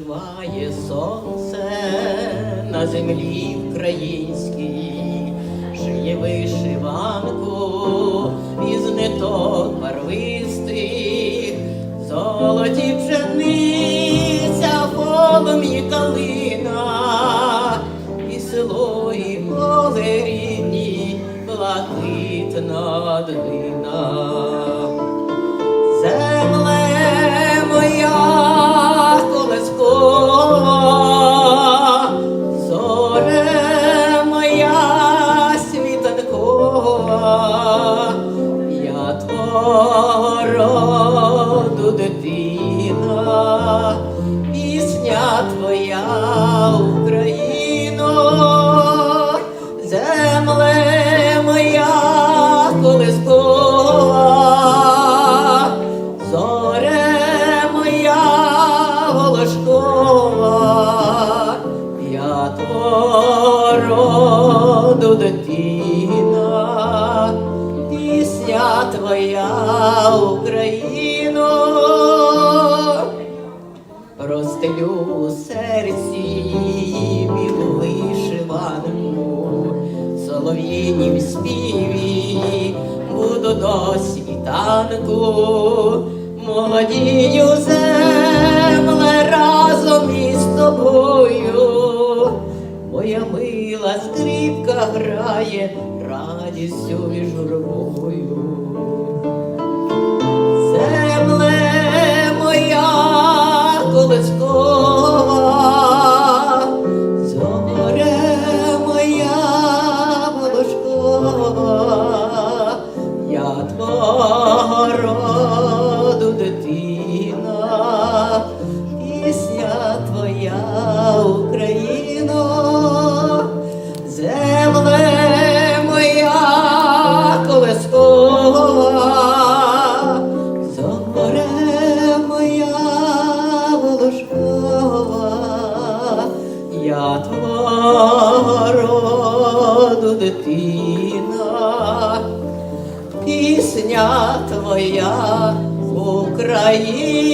Живає сонце на землі українській, шиє вишиванку із ниток барвистих, золоті пшениця, полум'ї калина, і село, і поле рідні, блакитна длина. Земле роду дитина, пісня твоя Україно, земле моя колискова, зоре моя волошкова, я твого роду дитина, твоя Україно розстелю у серці білу вишиванку, солов'їнім співі буду до світанку, молодію земле разом із тобою. Моя мила скрипка грає радістю і журбою. Твого дитина, пісня твоя Україно.